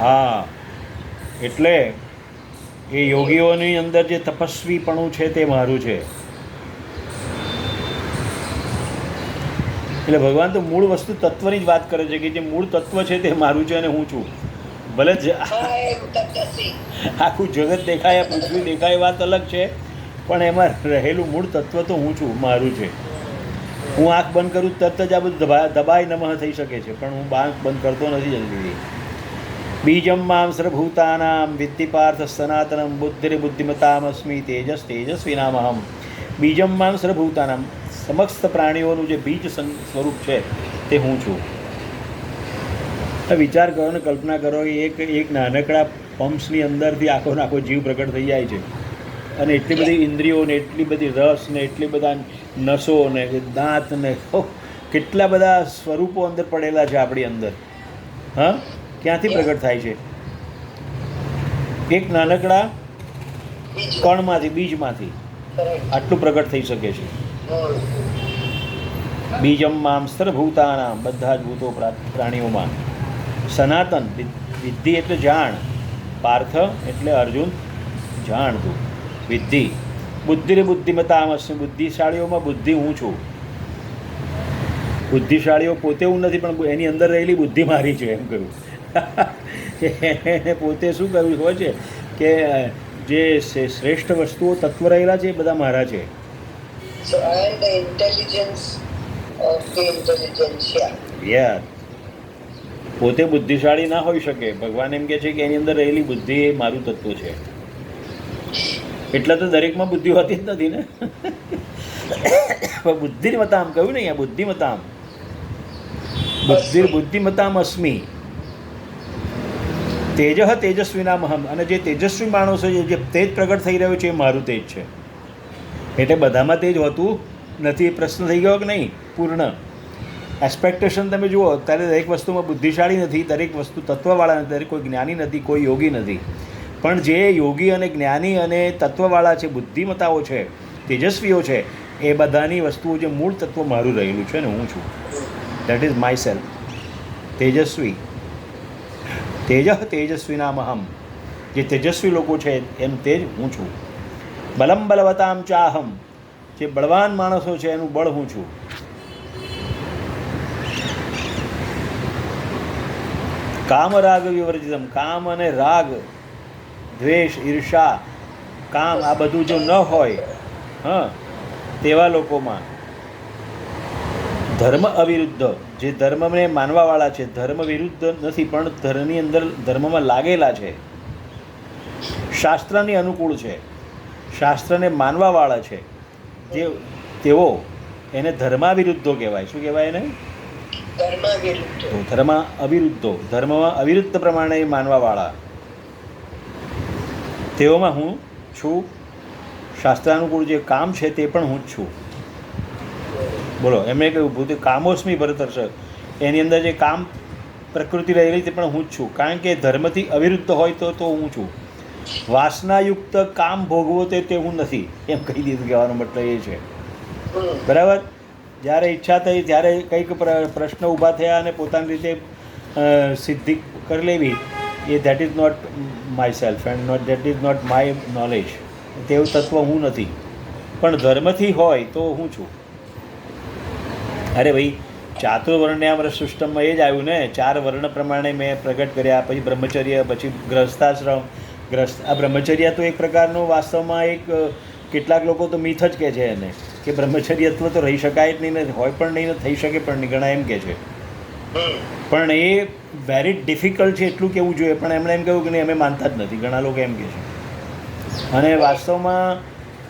હા એટલે એ યોગીઓની અંદર જે તપસ્વીપણું છે તે મારું છે. એટલે ભગવાન તો મૂળ વસ્તુ તત્વની જ વાત કરે છે કે જે મૂળ તત્વ છે તે મારું છે અને હું છું. ભલે આખું જગત દેખાય પૃથ્વી દેખાય વાત અલગ છે. પણ એમાં રહેલું મૂળ તત્વ તો હું છું મારું છે. હું આંખ બંધ કરું તરત જ આ બધું દબાય દબાઈ નમઃ થઈ શકે છે. પણ હું આંખ બંધ કરતો નથી જલ્દી. બીજમ મામ સર્વભૂતાનામ વિદ્ધિ પાર્થ સનાતનમ બુદ્ધિર્બુદ્ધિમતામસ્મી તેજસ તેજસ્વીનામહમ બીજમ મામ સર્વભૂતાનામ સમસ્ત પ્રાણીઓનું જે બીજ સ્વરૂપ છે, તે હું છું। વિચાર કરો ને, કલ્પના કરો કે એક એક નાનકડા પમ્પ્સની અંદરથી આખો આખો જીવ પ્રગટ થઈ જાય છે। અને એટલી બધી ઇન્દ્રિયો ને, એટલી બધી રસ ને, એટલી બધા નસો ને દાંત ને કેટલા બધા સ્વરૂપો અંદર પડેલા છે આપણી અંદર, હા? ક્યાંથી પ્રગટ થાય છે? એક નાનકડા કણમાંથી બીજમાંથી આટલું પ્રગટ થઈ શકે છે. બીજમમાં સર્વભૂતાનામ બધા જ ભૂતો પ્રાણીઓમાં. સનાતન વિદ્ધિ એટલે જાણ પાર્થ એટલે અર્જુન જાણ તું વિદ્ધિ. બુદ્ધિ હશે બુદ્ધિશાળીઓમાં બુદ્ધિ હું છું. બુદ્ધિશાળીઓ પોતે હું નથી પણ એની અંદર રહેલી બુદ્ધિ મારી છે એમ કહ્યું. એને પોતે શું કહ્યું હોય છે? કે જે શ્રેષ્ઠ વસ્તુઓ તત્વ રહેલા છે એ બધા મારા છે. So I am the intelligence of the intelligentsia. યાર પોતે બુદ્ધિશાળી ના હોઈ શકે. ભગવાન એમ કે છે કે એની અંદર રહેલી બુદ્ધિ એ મારું તત્વ છે. એટલે તો દરેકમાં બુદ્ધિ હોતી જ નથી ને. બુદ્ધિમતામ કહ્યું ને અહીંયા બુદ્ધિમતામ બુદ્ધિ બુદ્ધિમતામ અસ્મિ. તેજઃ તેજસ્વીના મહમ અને જે તેજસ્વી માણસો છે, જે તેજ પ્રગટ થઈ રહ્યો છે, એ મારું તેજ છે. એટલે બધામાં તેજ હોતું નથી, એ પ્રશ્ન થઈ ગયો કે નહીં? પૂર્ણ. એક્સપેક્ટેશન તમે જુઓ ત્યારે દરેક વસ્તુમાં બુદ્ધિશાળી નથી, દરેક વસ્તુ તત્વવાળા નથી, દરેક કોઈ જ્ઞાની નથી, કોઈ યોગી નથી. પણ જે યોગી અને જ્ઞાની અને તત્વવાળા છે બુદ્ધિમતાઓ છે, તેજસ્વીઓ છે, એ બધાની વસ્તુઓ જે મૂળ તત્વ મારું રહેલું છે ને હું છું. દેટ ઇઝ માય સેલ્ફ તેજસ્વી. તેજ તેજસ્વીનામહમ. જે તેજસ્વી લોકો છે એમ તેજ હું છું. બલમ બલવતામ ચાહમ. જે બળવાન માણસો છે એનું બળ હું છું. કામ રાગ વિવર્જિતમ. કામ અને રાગ, દ્વેષ, ઈર્ષા, કામ આ બધું જો ન હોય, હા, તેવા લોકોમાં ધર્મ અવિરુદ્ધ જે ધર્મને માનવાવાળા છે ધર્મ વિરુદ્ધ નથી પણ ધર્મની અંદર ધર્મમાં લાગેલા છે. શાસ્ત્રની અનુકૂળ છે. શાસ્ત્રને માનવાવાળા છે. જે તેઓ એને ધર્માવિરુદ્ધો કહેવાય. શું કહેવાય એને? ધર્મા ધર્મ અવિરુદ્ધો. ધર્મમાં અવિરુદ્ધ પ્રમાણે માનવાવાળા. તેઓમાં હું છું. શાસ્ત્રાનુકૂળ જે કામ છે તે પણ હું જ છું. બોલો એમણે કહ્યું ભૂત કામોસ્મી ભરતર્ષ એની અંદર જે કામ પ્રકૃતિ રહેલી તે પણ હું જ છું. કારણ કે ધર્મથી અવિરુદ્ધ હોય તો તો હું છું. વાસનાયુક્ત કામ ભોગવો તે તે હું નથી. એમ કહી દીધું કહેવાનો મતલબ એ છે. બરાબર? જ્યારે ઈચ્છા થઈ, ત્યારે કંઈક પ્રશ્ન ઊભા થયા અને પોતાની રીતે સિદ્ધિ કરી લેવી, એ that is not my self and not that is not my knowledge તેવું તત્વ હું નથી. પણ ધર્મથી હોય તો હું છું. અરે ભાઈ, ચાતુર્વર્ણ્યામ સિસ્ટમમાં એ જ આવ્યું ને. ચાર વર્ણ પ્રમાણે મેં પ્રગટ કર્યા. પછી બ્રહ્મચર્ય, પછી ગ્રસ્તાશ્રમ ગ્રસ્ત આ બ્રહ્મચર્ય તો એક પ્રકારનું વાસ્તવમાં એક કેટલાક લોકો તો મીથ જ કહે છે એને. કે બ્રહ્મચર્યત્વ તો રહી શકાય જ નહીં ને, હોય પણ નહીં ને, થઈ શકે પણ નહીં. ઘણા એમ કહે છે. પણ એ વેરી ડિફિકલ્ટ છે એટલું કેવું જોઈએ. પણ એમણે એમ કહ્યું કે નહીં, અમે માનતા જ નથી. ઘણા લોકો એમ કહે છે. અને વાસ્તવમાં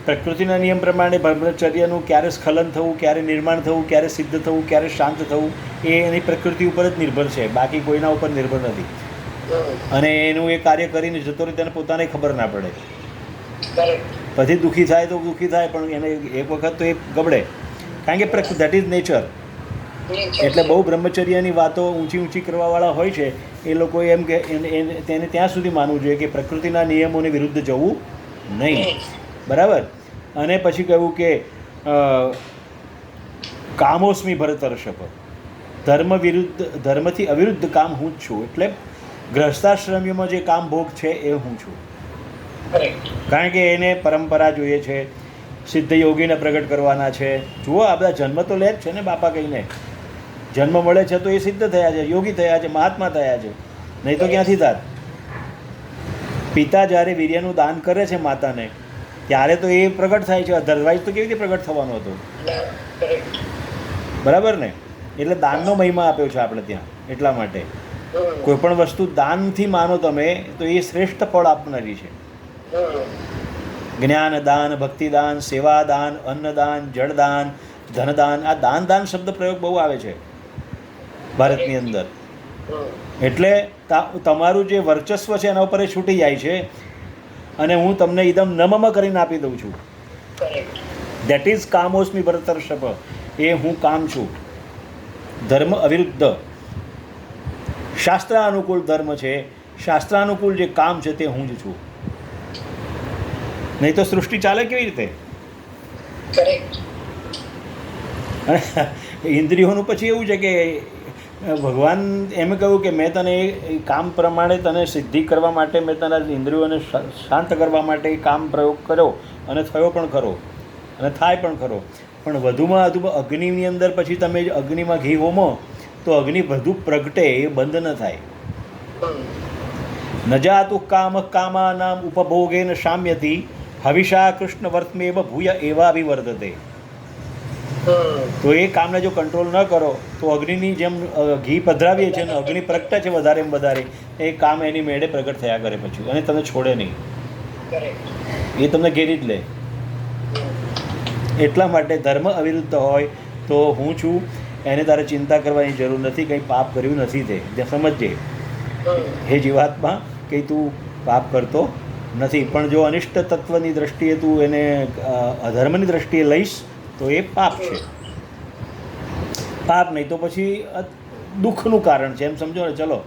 પ્રકૃતિના નિયમ પ્રમાણે બ્રહ્મચર્યનું ક્યારે સ્ખલન થવું, ક્યારે નિર્માણ થવું, ક્યારે સિદ્ધ થવું, ક્યારે શાંત થવું, એ એની પ્રકૃતિ ઉપર જ નિર્ભર છે. બાકી કોઈના ઉપર નિર્ભર નથી. અને એનું એ કાર્ય કરીને જતો રહે તેને પોતાને ખબર ના પડે. પછી દુઃખી થાય તો દુઃખી થાય, પણ એને એક વખત તો એ ગબડે. કારણ કે દેટ ઇઝ નેચર એટલે બહુ બ્રહ્મચર્યની વાતો ઊંચી ઊંચી કરવાવાળા હોય છે, એ લોકો એમ કે તેને ત્યાં સુધી માનવું જોઈએ કે પ્રકૃતિના નિયમોની વિરુદ્ધ જવું નહીં. બરાબર? અને પછી કહ્યું કે કામોસ્મી ભરતર્ષભ. ધર્મ વિરુદ્ધ ધર્મથી અવિરુદ્ધ કામ હું જ છું એટલે ગ્રહસ્થાશ્રમીમાં જે કામ ભોગ છે એ હું છું. કારણ કે એને પરંપરા જોઈએ છે સિદ્ધ યોગીને પ્રગટ કરવાના છે. જુઓ આ બધા જન્મ તો લે જ છે ને બાપા કહીને. જન્મ મળે છે તો એ સિદ્ધ થયા છે યોગી થયા છે મહાત્મા થયા છે. નહીં તો ક્યાંથી થાત? પિતા જ્યારે વીર્યનું દાન કરે છે માતાને ત્યારે તો એ પ્રગટ થાય છે અધરવાઇઝ તો કેવી રીતે પ્રગટ થવાનો હતો બરાબર ને એટલે દાનનો મહિમા આપ્યો છે આપણે ત્યાં, એટલા માટે. કોઈ પણ વસ્તુ દાનથી માનો તમે, તો એ શ્રેષ્ઠ ફળ આપનારી છે. જ્ઞાન દાન ભક્તિદાન સેવાદાન અન્નદાન જળદાન ધનદાન આ દાન દાન શબ્દ પ્રયોગ બહુ આવે છે ભારતની અંદર. એટલે તમારું જે વર્ચસ્વ છે એના ઉપર એ છૂટી જાય છે અને હું તમને એકદમ નમમ કરીને આપી દઉં છું. દેટ ઇઝ કામોસ્મી ભરતર્ષભ એ હું કામ છું. ધર્મ અવિરુદ્ધ. શાસ્ત્રાનુકૂળ ધર્મ છે. શાસ્ત્રાનુકૂળ જે કામ છે તે હું જ છું. નહીં તો સૃષ્ટિ ચાલે કેવી રીતે? અને ઇન્દ્રિયોનું પછી એવું છે કે ભગવાન એમ કહ્યું કે મેં તને એ કામ પ્રમાણે તને સિદ્ધિ કરવા માટે મેં તને ઇન્દ્રિયોને શાંત કરવા માટે કામ પ્રયોગ કર્યો અને થયો પણ ખરો અને થાય પણ ખરો પણ વધુમાં વધુ અગ્નિની અંદર પછી તમે અગ્નિમાં ઘી હોમો, તો અગ્નિ વધુ પ્રગટે એ બંધ ન થાય નજાતુ કામ કામાનામ ઉપભોગેન શામ્યથી હવિષા કૃષ્ણ વર્તમેવ ભૂય એવા અભિવર્ધતે. તો એ કામને જો કંટ્રોલ ન કરો તો અગ્નિની જેમ ઘી પધરાવીએ છીએ ને અગ્નિ પ્રગટે છે વધારે એમ વધારે એ કામ એની મેળે પ્રગટ થયા કરે પછી અને તમને છોડે નહીં. એ તમને ઘેરી જ લે. એટલા માટે ધર્મ અવિરુદ્ધ હોય તો હું છું એને તારે ચિંતા કરવાની જરૂર નથી કંઈ પાપ કર્યું નથી તે. જે સમજજે. હે જીવાત્મા કંઈ તું પાપ કરતો નથી. પણ જો અનિષ્ટ તત્વની દ્રષ્ટિએ તું એને અધર્મની દ્રષ્ટિએ લઈશ તો એ પાપ છે. પાપ નહીં તો પછી દુઃખનું કારણ છે. એમ સમજો ને? ચલો.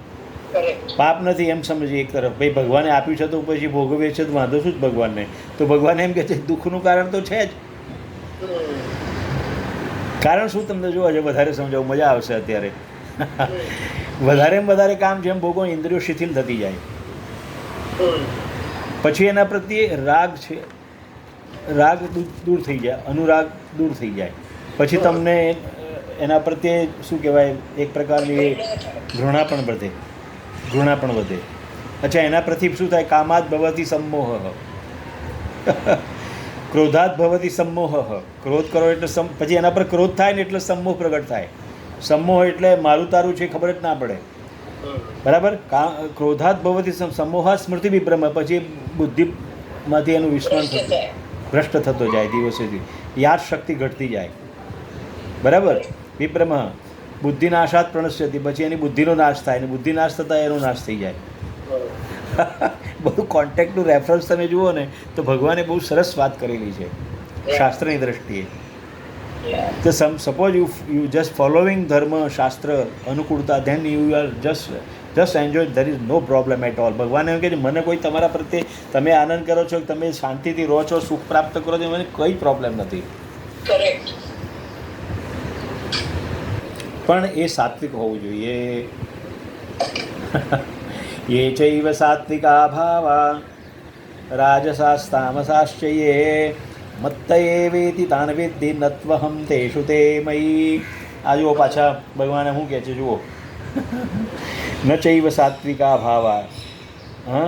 પાપ નથી એમ સમજીએ એક તરફ. ભાઈ ભગવાને આપ્યું છે તો પછી ભોગવે છે તો વાંધો શું જ ભગવાનને? તો ભગવાન એમ કહે છે દુઃખનું કારણ તો છે જ. કારણ શું તમને જોવા છે વધારે સમજાવું મજા આવશે અત્યારે. વધારે વધારે કામ જેમ ભોગો ઇન્દ્રિયો શિથિલ થતી જાય. પછી એના પ્રત્યે રાગ છે. રાગ દૂર થઈ જાય. અનુરાગ દૂર થઈ જાય. પછી તમને એના પ્રત્યે શું કહેવાય, એક પ્રકારની ઘૃણા પણ વધે. ઘૃણા પણ વધે. અચ્છા, એના પ્રતિ શું થાય? કામાત ભવતી સમોહ. ક્રોધાત ભવતી સમોહ. ક્રોધ કરો એટલે સમ, પછી એના પર ક્રોધ થાય ને એટલે સમોહ પ્રગટ થાય. સમોહ એટલે મારું તારું છે ખબર જ ના પડે. બરાબર? કા ક્રોધાત ભવતી સમ- સમોહા સ્મૃતિ વિભ્રમ, પછી બુદ્ધિમાંથી એનું વિસ્મરણ થતું. ભ્રષ્ટ થતો જાય દિવસેથી યાદ શક્તિ ઘટતી જાય બરાબર વિભ્રમ બુદ્ધિ નાશાત પ્રણશ્યતી પછી એની બુદ્ધિનો નાશ થાય અને બુદ્ધિ નાશ થતાં એનો નાશ થઈ જાય. બધું કોન્ટેક્ટનું રેફરન્સ તમે જુઓ ને, તો ભગવાને બહુ સરસ વાત કરેલી છે, શાસ્ત્રની દ્રષ્ટિએ. તો some suppose you you just following ધર્મ, શાસ્ત્ર, અનુકૂળતા then you are just just enjoy there is no problem at all ભગવાન એમ કહે છે મને કોઈ તમારા પ્રત્યે તમે આનંદ કરો છો તમે શાંતિથી રહો છો સુખ પ્રાપ્ત કરો છો મને કંઈ પ્રોબ્લેમ નથી. પણ એ સાત્વિક હોવું જોઈએ. એ ચૈવ સાત્વિકા ભાવા રાજસાસ્તામસાશ્ચ યે મત્ત એવેતી તાનવેદ્ધિ નત્વહમ તેષુ તે મયી. આ જુઓ પાછા ભગવાને શું કહે છે જુઓ. ન ચૈવ સાત્વિકા ભાવા હા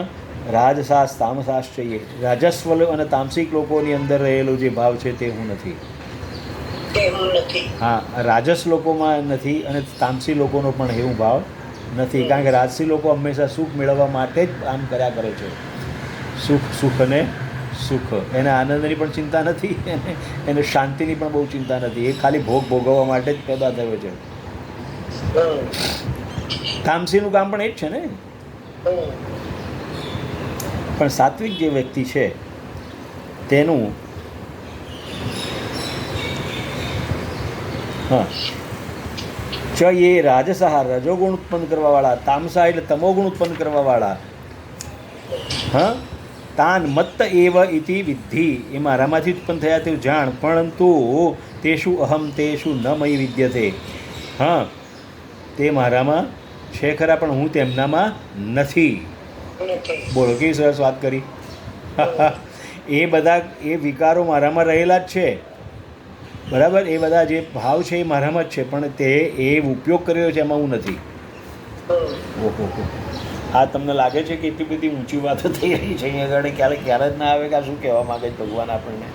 રાજસાસ તામસાસ યે રાજસ્વ અને તામસિક લોકોની અંદર રહેલો જે ભાવ છે તે હું નથી. હું રાજસ લોકોમાં નથી અને તામસી લોકોનો પણ એવું ભાવ નથી. કારણ કે રાજસી લોકો હંમેશા સુખ મેળવવા માટે જ આમ કર્યા કરે છે. સુખ સુખ અને સુખ. એને આનંદની પણ ચિંતા નથી એને શાંતિની પણ બહુ ચિંતા નથી. એ ખાલી ભોગ ભોગવવા માટે જ પેદા થયો છે. તામસીનું કામ પણ એ જ છે ને. પણ સાત્વિક જે વ્યક્તિ છે, તેનું હા. ચ એ રાજસહા રજોગુણ ઉત્પન્ન કરવાવાળા, તામસા એટલે તમોગુણ ઉત્પન્ન કરવાવાળા. હા? તાન મત્ત એવ ઇતિ વિદ્ધિ. એ મારામાંથી ઉત્પન્ન થયા તેવું જાણ, પરંતુ તેષુ અહમ તેષુ ન મય વિદ્યતે. હા? તે મારામાં છે ખરા પણ હું તેમનામાં નથી. બોલો કેવી સરસ વાત કરી. એ બધા એ વિકારો મારામાં રહેલા જ છે. બરાબર? એ બધા જે ભાવ છે એ મારામાં જ છે પણ તે એ ઉપયોગ કર્યો છે એમાં હું નથી. ઓહો આ તમને લાગે છે કે એટલી બધી ઊંચી વાતો થઈ રહી છે અહીંયા આગળ ક્યારે ક્યારે જ ના આવે કે આ શું કહેવા માગે છે ભગવાન આપણને.